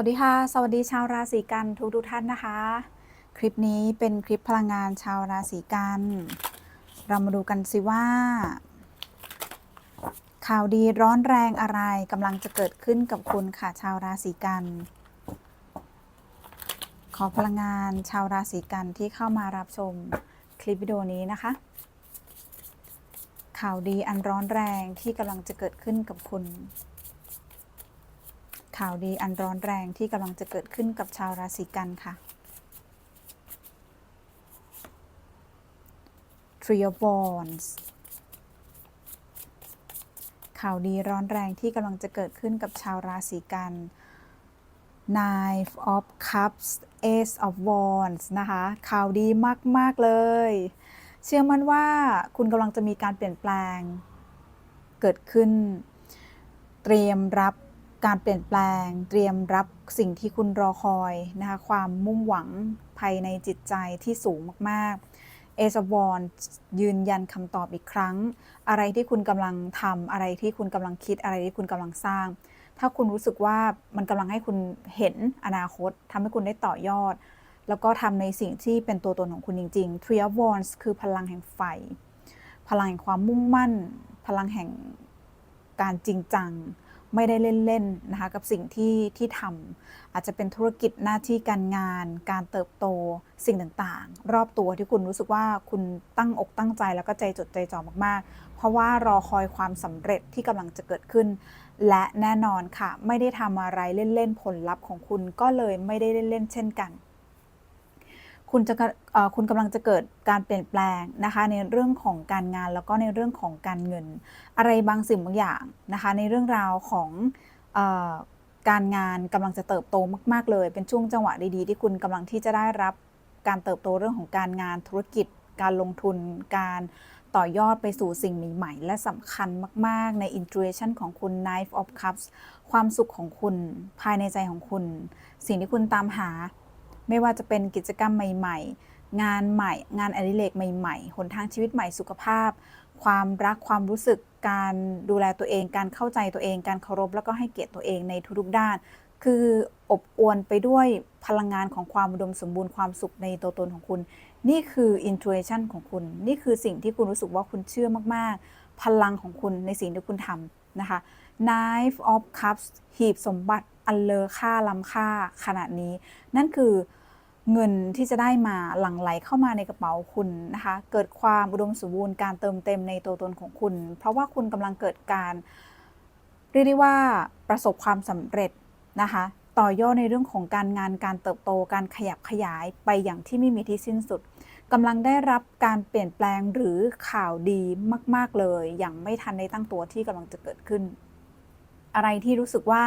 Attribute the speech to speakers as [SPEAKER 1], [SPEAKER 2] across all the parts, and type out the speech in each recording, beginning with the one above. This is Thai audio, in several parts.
[SPEAKER 1] วัสดีค่ะ สวัสดีชาวราศีกันทุกทุกท่านนะคะ คลิปนี้เป็นคลิปพลังงานชาวราศีกัน เรามาดูกันสิว่า ข่าวดีร้อนแรงอะไรกำลังจะเกิดขึ้นกับคุณค่ะชาวราศีกัน ขอพลังงานชาวราศีกันที่เข้ามารับชมคลิปวิดีโอนี้นะคะ ข่าวดีอันร้อนแรงที่กำลังจะเกิดขึ้นกับคุณ ข่าวดีอันร้อนแรงที่กำลังจะเกิดขึ้นกับชาวราศีกันค่ะ Three of Wands ข่าวดีร้อนแรงที่กำลังจะเกิดขึ้นกับชาวราศีกัน Nine of Cups Ace of Wands นะคะ ข่าวดีมาก ๆ เลย เชื่อมั่นว่าคุณกำลังจะมีการเปลี่ยนแปลง เกิดขึ้น เตรียมรับ การเปลี่ยนแปลงเตรียมรับสิ่งที่คุณรอคอยนะคะความมุ่งหวังภายในจิตใจที่สูงมากๆ เอซวอนยืนยันคำตอบอีกครั้ง อะไรที่คุณกำลังทำอะไรที่คุณกำลังคิดอะไรที่คุณกำลังสร้าง ถ้าคุณรู้สึกว่ามันกำลังให้คุณเห็นอนาคตทำให้คุณได้ต่อยอด แล้วก็ทำในสิ่งที่เป็นตัวตนของคุณจริงๆ Three of Wands คือพลังแห่งไฟ พลังแห่งความมุ่งมั่น พลังแห่งการจริงจัง ไม่ได้เล่นๆนะคะกับสิ่งที่ที่ทำอาจจะเป็นธุรกิจหน้าที่การงาน การเติบโตสิ่งต่างๆ รอบตัวที่คุณรู้สึกว่าคุณตั้งอกตั้งใจแล้วก็ใจจดใจจ่อมากๆ เพราะว่ารอคอยความสำเร็จที่กำลังจะเกิดขึ้น และแน่นอนค่ะ ไม่ได้ทำอะไรเล่นๆผลลัพธ์ของคุณก็เลยไม่ได้เล่นๆเช่นกัน คุณจะคุณกำลังจะเกิดการเปลี่ยนแปลงนะคะ ในเรื่องของการงานแล้วก็ในเรื่องของการเงิน อะไรบางสิ่งบางอย่างนะคะ ในเรื่องราวของอการงานกำลังจะเติบโตมาก ๆ เลย เป็นช่วงจังหวะดีๆ ที่คุณกำลังที่จะได้รับการเติบโตเรื่องของการงานธุรกิจ การลงทุน การต่อยอดไปสู่สิ่งใหม่ ๆ และสำคัญมาก ๆ ใน intuition ของคุณ Knife of Cups ความสุขของคุณภายในใจของคุณ สิ่งที่คุณตามหา ไม่ว่าจะเป็นกิจกรรมใหม่ ๆ งานใหม่ งานอดิเรกใหม่ๆ หนทางชีวิตใหม่สุขภาพ ความรักความรู้สึกการดูแลตัวเอง การเข้าใจตัวเอง การเคารพแล้วก็ให้เกียรติตัวเองในทุกๆด้าน คืออบอวลไปด้วยพลังงานของความอุดมสมบูรณ์ความสุขในตัวตนของคุณ นี่คือ intuition ของคุณ นี่คือสิ่งที่คุณรู้สึกว่าคุณเชื่อมากๆ พลังของคุณในสิ่งที่คุณทำนะคะ Knife of Cups หีบสมบัติ อันเลอค่าล้ำค่าขนาดนี้ นั่นคือเงินที่จะได้มาหลั่งไหลเข้ามาในกระเป๋าคุณนะคะ เกิดความอุดมสมบูรณ์การเติมเต็มในตัวตนของคุณ เพราะว่าคุณกำลังเกิดการเรียกได้ว่าประสบความสำเร็จนะคะ ต่อยอดในเรื่องของการงานการเติบโตการขยับขยายไปอย่างที่ไม่มีที่สิ้นสุดกำลังได้รับการเปลี่ยนแปลงหรือข่าวดีมาก ๆ เลย อย่างไม่ทันได้ตั้งตัวที่กำลังจะเกิดขึ้น อะไรที่รู้สึกว่า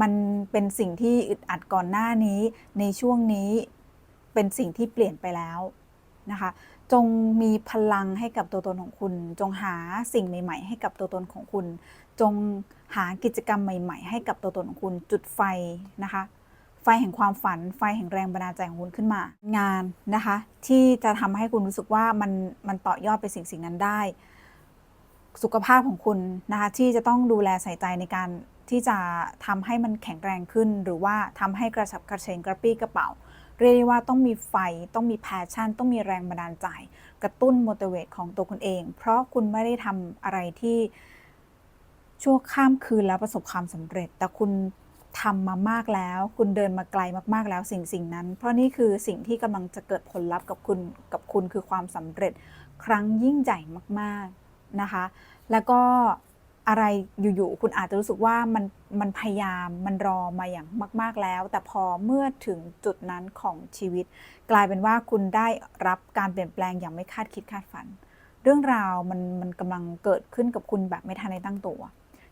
[SPEAKER 1] มันเป็นสิ่งที่อึดอัดก่อนหน้านี้ ในช่วงนี้เป็นสิ่งที่เปลี่ยนไปแล้วนะคะ จงมีพลังให้กับตัวตนของคุณ จงหาสิ่งใหม่ ๆ ให้กับตัวตนของคุณ จงหากิจกรรมใหม่ ๆ ให้กับตัวตนของคุณ จุดไฟนะคะ ไฟแห่งความฝัน ไฟแห่งแรงบันดาลใจของคุณขึ้นมา งานนะคะ ที่จะทำให้คุณรู้สึกว่ามันมันต่อยอดไปสิ่งสิ่งนั้นได้ สุขภาพของคุณนะคะที่จะต้องดูแลใส่ใจในการ ที่จะทำให้มันแข็งแรงขึ้น หรือว่าทำให้กระฉับกระเฉงกระปี้กระเป๋า เรียกได้ว่าต้องมีไฟ ต้องมีแพชชั่น ต้องมีแรงบันดาลใจ กระตุ้น motivate ของตัวคุณเอง เพราะคุณไม่ได้ทำอะไรที่ชั่วข้ามคืนแล้วประสบความสำเร็จ แต่คุณทำมามากแล้ว คุณเดินมาไกลมากๆแล้วสิ่งสิ่งนั้น เพราะนี่คือสิ่งที่กำลังจะเกิดผลลัพธ์กับคุณกับคุณคือความสำเร็จ ครั้งยิ่งใหญ่มาก ๆนะคะ แล้วก็ อะไรอยู่ๆคุณอาจจะรู้สึกว่ามันมันพยายามมันรอมาอย่างมาก ๆแล้ว แต่พอเมื่อถึงจุดนั้นของชีวิต กลายเป็นว่าคุณได้รับการเปลี่ยนแปลงอย่างไม่คาดคิดคาดฝัน เรื่องราวมันมันกำลังเกิดขึ้นกับคุณแบบไม่ทันได้ตั้งตัว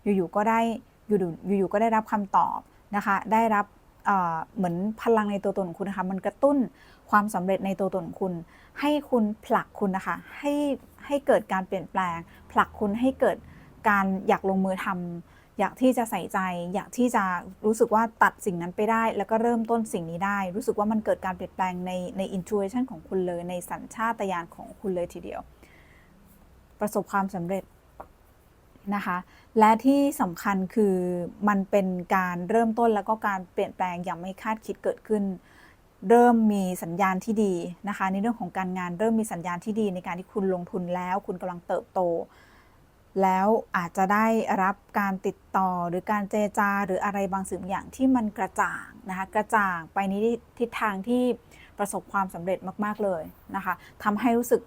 [SPEAKER 1] อยู่ๆก็ได้อยู่ๆอยู่ๆก็ได้รับคำตอบนะคะ ได้รับเหมือนพลังในตัวตนของคุณนะคะ มันกระตุ้นความสำเร็จในตัวตนของคุณ ให้คุณผลักคุณนะคะ ให้ให้เกิดการเปลี่ยนแปลง ผลักคุณให้เกิด การอยากลงมือทำอยากที่จะใส่ใจ อยากที่จะรู้สึกว่าตัดสิ่งนั้นไปได้ แล้วก็เริ่มต้นสิ่งนี้ได้ รู้สึกว่ามันเกิดการเปลี่ยนแปลงในใน intuition ของคุณเลย ในสัญชาตญาณของคุณเลยทีเดียว ประสบความสำเร็จนะคะ และที่สำคัญคือมันเป็นการเริ่มต้นแล้วก็การเปลี่ยนแปลงอย่างไม่คาดคิดเกิดขึ้น เริ่มมีสัญญาณที่ดีนะคะ ในเรื่องของการงานเริ่มมีสัญญาณที่ดีในการที่คุณลงทุนแล้ว คุณกำลังเติบโต แล้วอาจจะได้รับการติดต่อหรือการเจจาหรืออะไรบางสิ่งอย่างที่มันกระจ่างนะคะกระจ่างไปในทิศทางที่ประสบความสำเร็จมาก ๆ เลยนะคะทำให้รู้สึก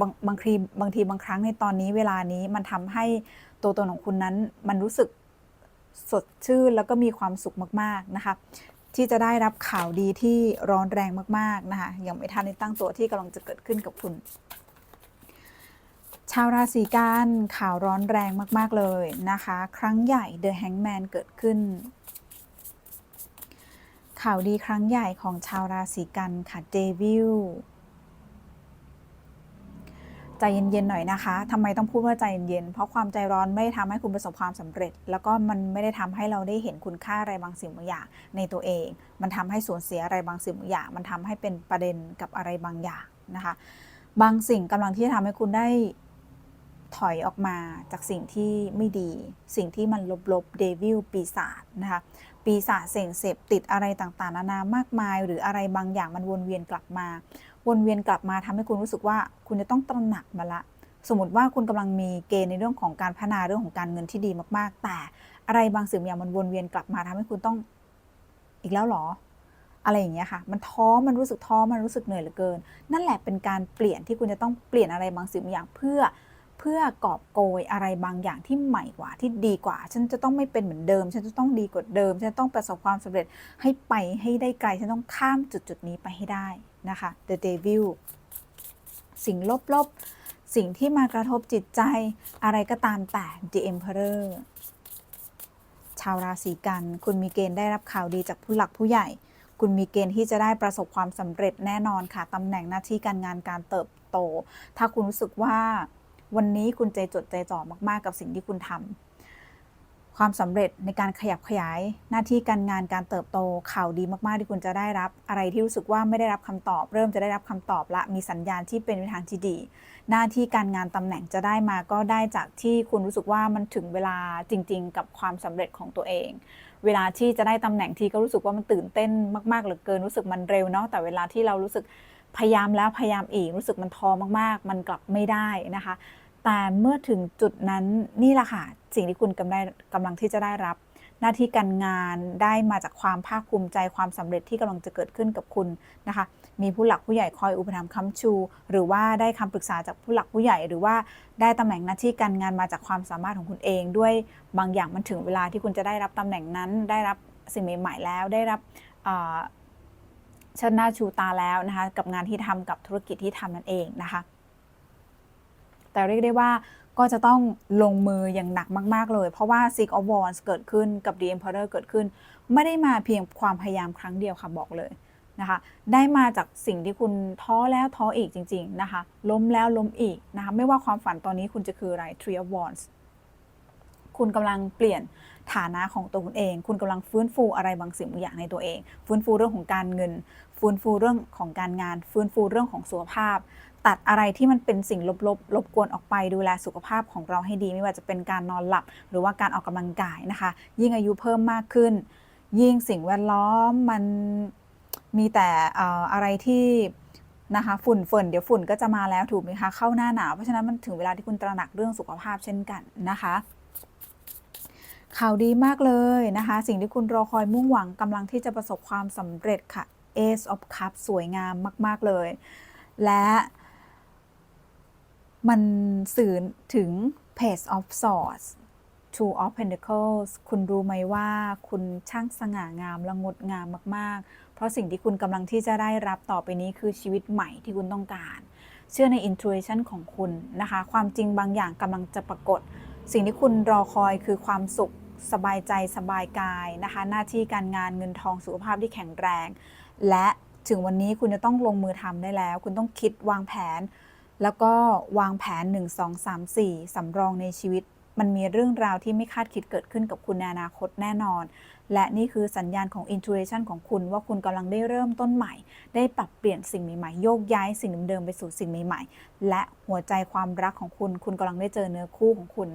[SPEAKER 1] บางบางทีบางทีบางครั้งในตอนนี้เวลานี้มันทำให้ตัวตนของคุณนั้นมันรู้สึกสดชื่นแล้วก็มีความสุขมาก ๆ นะคะที่จะได้รับข่าวดีที่ร้อนแรงมาก ๆ นะคะยังไม่ทันได้ตั้งตัวที่กำลังจะเกิดขึ้นกับคุณ ชาวราศีกันข่าวร้อนแรงมาก ๆ เลยนะคะ ครั้งใหญ่ The Hangman เกิดขึ้น ข่าวดีครั้งใหญ่ของชาวราศีกันค่ะเดวิลใจเย็นๆหน่อยนะคะทำไมต้องพูดว่าใจเย็นๆ เพราะความใจร้อนไม่ได้ทำให้คุณประสบความสำเร็จ แล้วก็มันไม่ได้ทำให้เราได้เห็นคุณค่าอะไรบางสิ่งบางอย่างในตัวเอง มันทำให้สูญเสียอะไรบางสิ่งบางอย่าง มันทำให้เป็นประเด็นกับอะไรบางอย่างนะคะ บางสิ่งกำลังที่จะทำให้คุณได้ ถอยออกมาจากสิ่งที่ไม่ดี สิ่งที่มันลบๆเดวิลปีศาจนะคะปีศาจเสงเสพติดอะไรต่างๆนานามากมาย หรืออะไรบางอย่างมันวนเวียนกลับมา วนเวียนกลับมาทำให้คุณรู้สึกว่าคุณจะต้องตระหนักมาละ สมมติว่าคุณกำลังมีเกณฑ์ในเรื่องของการพัฒนาเรื่องของการเงินที่ดีมากๆ แต่อะไรบางสิ่งบางอย่างมันวนเวียนกลับมาทำให้คุณต้องอีกแล้วเหรอ อะไรอย่างเงี้ยค่ะ มันท้อมันรู้สึกท้อมันรู้สึกเหนื่อยเหลือเกิน นั่นแหละเป็นการเปลี่ยนที่คุณจะต้องเปลี่ยนอะไรบางสิ่งบางอย่างเพื่อ เพื่อกอบโกยอะไรบางอย่างที่ใหม่กว่าที่ดีกว่า ฉันจะต้องไม่เป็นเหมือนเดิม ฉันจะต้องดีกว่าเดิม ฉันต้องประสบความสำเร็จให้ไปให้ได้ไกล ฉันต้องข้ามจุดจุดนี้ไปให้ได้นะคะ The Devil สิ่งลบๆ สิ่งที่มากระทบจิตใจอะไรก็ตามแต่ The Emperor ชาวราศีกัน คุณมีเกณฑ์ได้รับข่าวดีจากผู้หลักผู้ใหญ่ คุณมีเกณฑ์ที่จะได้ประสบความสำเร็จแน่นอนค่ะตำแหน่งหน้าที่การงานการเติบโต ถ้าคุณรู้สึกว่า วันนี้คุณใจจดใจจ่อมากๆ กับสิ่งที่คุณทำความสำเร็จในการขยับขยายหน้าที่การงานการเติบโตข่าวดีมากๆ ที่คุณจะได้รับ อะไรที่รู้สึกว่าไม่ได้รับคำตอบ เริ่มจะได้รับคำตอบละมีสัญญาณที่เป็นทางที่ดี หน้าที่การงานตำแหน่งจะได้มาก็ได้จากที่คุณรู้สึกว่ามันถึงเวลาจริง ๆ กับความสำเร็จของตัวเองเวลาที่จะได้ตำแหน่งทีก็รู้สึกว่ามันตื่นเต้นมากๆเหลือเกินรู้สึกมันเร็วเนาะแต่เวลาที่เรารู้สึกพยายามแล้วพยายามอีกรู้สึกมันท้อมากๆ มันกลับไม่ได้นะคะ แต่เมื่อถึงจุดนั้นนี่แหละค่ะ สิ่งที่คุณกำได้กำลังที่จะได้รับ หน้าที่การงานได้มาจากความภาคภูมิใจความสำเร็จที่กำลังจะเกิดขึ้นกับคุณนะคะ มีผู้หลักผู้ใหญ่คอยอุปถัมภ์ค้ำชู หรือว่าได้คำปรึกษาจากผู้หลักผู้ใหญ่ หรือว่าได้ตำแหน่งหน้าที่การงานมาจากความสามารถของคุณเอง ด้วยบางอย่างมันถึงเวลาที่คุณจะได้รับตำแหน่งนั้น ได้รับสิ่งใหม่ๆแล้วได้รับเชิดหน้าชูตาแล้วนะคะ กับงานที่ทำกับธุรกิจที่ทำนั่นเองนะคะ แต่เรียกได้ว่าก็จะต้องลงมืออย่างหนักมาก ๆ เลย เพราะว่า Six of Wands เกิดขึ้นกับ The Emperor เกิดขึ้น ไม่ได้มาเพียงความพยายามครั้งเดียวค่ะบอกเลยนะคะ ได้มาจากสิ่งที่คุณท้อแล้วท้ออีกจริง ๆ นะคะ ล้มแล้วล้มอีกนะคะ ไม่ว่าความฝันตอนนี้คุณจะคืออะไร Three of Wands คุณกำลังเปลี่ยนฐานะของตัวคุณเอง คุณกำลังฟื้นฟูอะไรบางสิ่งบางอย่างในตัวเอง ฟื้นฟูเรื่องของการเงิน ฟื้นฟูเรื่องของการงาน ฟื้นฟูเรื่องของสุขภาพ ตัดอะไรที่มันเป็นสิ่งลบๆรบกวนออกไปดูแลสุขภาพของเราให้ดี ไม่ว่าจะเป็นการนอนหลับ หรือว่าการออกกำลังกายนะคะ ยิ่งอายุเพิ่มมากขึ้น ยิ่งสิ่งแวดล้อมมันมีแต่เอ่ออะไรที่นะคะฝุ่นฝนเดี๋ยวฝุ่นก็จะมาแล้วถูกไหมคะเข้าหน้าหนาวเพราะฉะนั้นมันถึงเวลาที่คุณตระหนักเรื่องสุขภาพเช่นกันนะคะข่าวดีมากเลยนะคะ สิ่งที่คุณรอคอยมุ่งหวังกำลังที่จะประสบความสำเร็จค่ะ Ace of Cups สวยงามมาก ๆ เลย และ มันสื่อถึง Page of Swords Two of Pentacles คุณรู้ไหมว่าคุณช่างสง่างามและงดงามมากๆ เพราะสิ่งที่คุณกำลังที่จะได้รับต่อไปนี้คือชีวิตใหม่ที่คุณต้องการ เชื่อใน intuition ของคุณนะคะ ความจริงบางอย่างกำลังจะปรากฏ สิ่งที่คุณรอคอยคือความสุขสบายใจสบายกายนะคะ หน้าที่การงานเงินทองสุขภาพที่แข็งแรง และถึงวันนี้คุณจะต้องลงมือทำได้แล้ว คุณต้องคิดวางแผน แล้วก็วางแผน 1 2 3 4 สำรองในชีวิต มันมีเรื่องราวที่ไม่คาดคิดเกิดขึ้นกับคุณในอนาคตแน่นอน และนี่คือสัญญาณของ intuition ของคุณว่าคุณกำลังได้เริ่มต้นใหม่ ได้ปรับเปลี่ยนสิ่งใหม่ๆ โยกย้ายสิ่งเดิมๆไปสู่สิ่งใหม่ๆ และหัวใจความรักของคุณ คุณกำลังได้เจอเนื้อคู่ของคุณ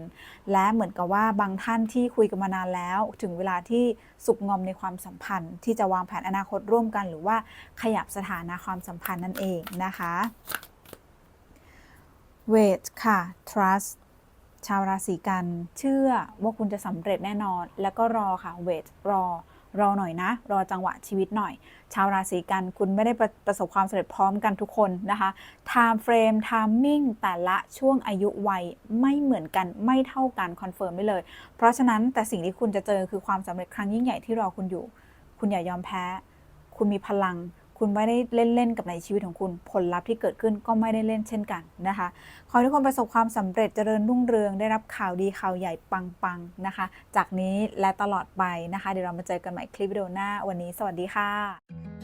[SPEAKER 1] และเหมือนกับว่าบางท่านที่คุยกันมานานแล้ว ถึงเวลาที่สุกงอมในความสัมพันธ์ ที่จะวางแผนอนาคตร่วมกัน หรือว่าขยับสถานะความสัมพันธ์นั่นเองนะคะ wait ค่ะ trust ชาวราศีกัน เชื่อว่าคุณจะสำเร็จแน่นอน แล้วก็รอค่ะ wait รอ รอหน่อยนะ รอจังหวะชีวิตหน่อย ชาวราศีกันคุณไม่ได้ประประสบความสำเร็จพร้อมกันทุกคนนะคะ time frame timing แต่ละช่วงอายุวัยไม่เหมือนกันไม่เท่ากันคอนเฟิร์มได้เลย เพราะฉะนั้นแต่สิ่งที่คุณจะเจอคือความสำเร็จครั้งยิ่งใหญ่ที่รอคุณอยู่ คุณอย่ายอมแพ้ คุณมีพลัง คุณไม่ได้เล่นๆกับในชีวิตของคุณ ผลลัพธ์ที่เกิดขึ้นก็ไม่ได้เล่นเช่นกันนะคะ ขอให้ทุกคนประสบความสำเร็จเจริญรุ่งเรือง ได้รับข่าวดีข่าวใหญ่ปังๆนะคะ จากนี้และตลอดไปนะคะ เดี๋ยวเรามาเจอกันใหม่คลิปวิดีโอหน้าวันนี้ สวัสดีค่ะ